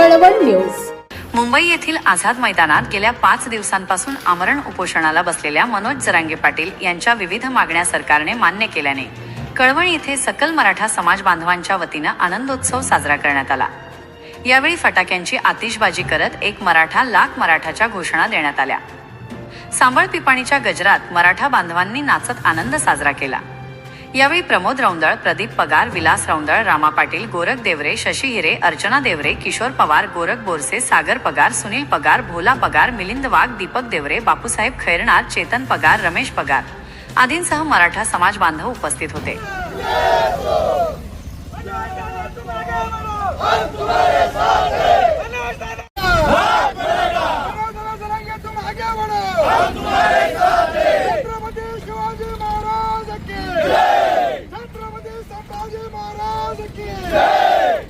Kalwan news. Mumbai येथील आझाद मैदानात गेल्या पाच दिवसांपासून आमरण उपोषणाला बसलेल्या मनोज जरांगे पाटील यांच्या विविध मागण्या सरकारने मान्य केल्याने कळवण येथे सकल मराठा समाज बांधवांच्या वतीनं आनंदोत्सव साजरा करण्यात आला. यावेळी फटाक्यांची आतिषबाजी करत एक मराठा लाख मराठाच्या घोषणा देण्यात आल्या. सांबळ पिपाणीच्या गजरात मराठा बांधवांनी नाचत आनंद साजरा केला. यावेळी प्रमोद रौंदळ प्रदीप पगार विलास रौंदळ रामा पाटील गोरख देवरे शशी हिरे अर्चना देवरे किशोर पवार गोरख बोरसे सागर पगार सुनील पगार भोला पगार मिलिंद वाघ दीपक देवरे बापूसाहेब खैरनार चेतन पगार रमेश पगार आदींसह मराठा समाज बांधव उपस्थित होते. तुम Tá Guimarães aqui! Sim! É.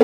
É.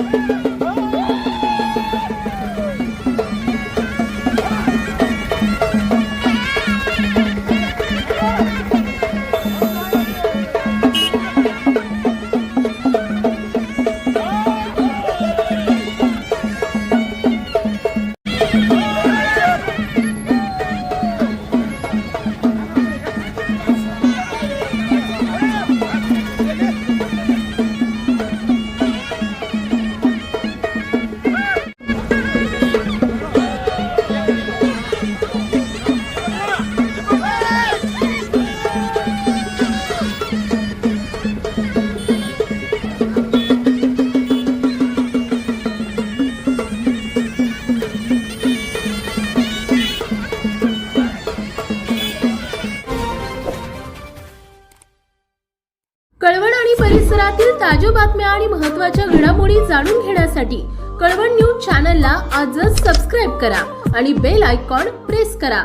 ताज्या बातम्या आणि महत्त्वाच्या घडामोडी जाणून घेण्यासाठी कळवण न्यूज चॅनलला आजच सबस्क्राईब करा आणि बेल आयकॉन प्रेस करा.